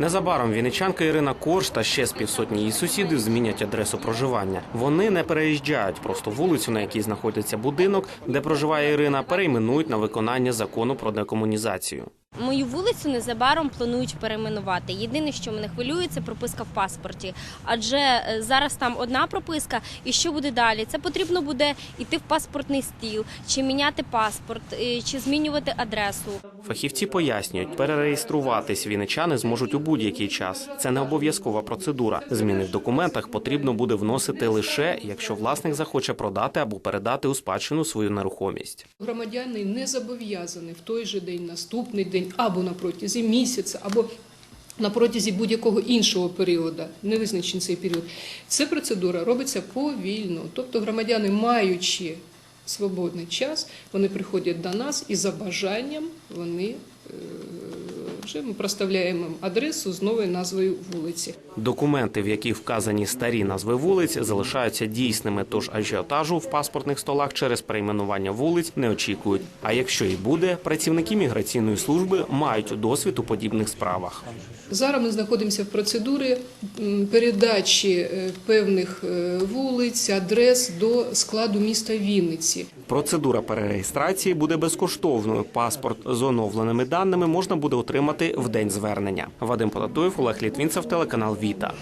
Незабаром вінничанка Ірина Корж та ще з півсотні її сусідів змінять адресу проживання. Вони не переїжджають, просто вулицю, на якій знаходиться будинок, де проживає Ірина, перейменують на виконання закону про декомунізацію. Мою вулицю незабаром планують перейменувати. Єдине, що мене хвилює, це прописка в паспорті. Адже е, зараз там одна прописка, і що буде далі? Це потрібно буде йти в паспортний стіл, чи міняти паспорт, е, чи змінювати адресу. Фахівці пояснюють, перереєструватись вінничани зможуть у будь-який час. Це не обов'язкова процедура. Зміни в документах потрібно буде вносити лише, якщо власник захоче продати або передати у спадщину свою нерухомість. Громадянин не зобов'язаний в той же день, наступний день, або на протязі місяця, або на протязі будь-якого іншого періоду, не визначений цей період. Ця процедура робиться повільно. Тобто громадяни, маючи свободний час, вони приходять до нас і за бажанням вони вже ми проставляємо їм адресу з новою назвою вулиці. Документи, в яких вказані старі назви вулиць, залишаються дійсними, тож ажіотажу в паспортних столах через перейменування вулиць не очікують. А якщо і буде, працівники міграційної служби мають досвід у подібних справах. Зараз ми знаходимося в процедурі передачі е, певних е, вулиць, адрес до складу міста Вінниці. Процедура перереєстрації буде безкоштовною. Паспорт з оновленими даними можна буде отримати в день звернення. Вадим Потатуєв, Олег Літвінцев, телеканал Віта.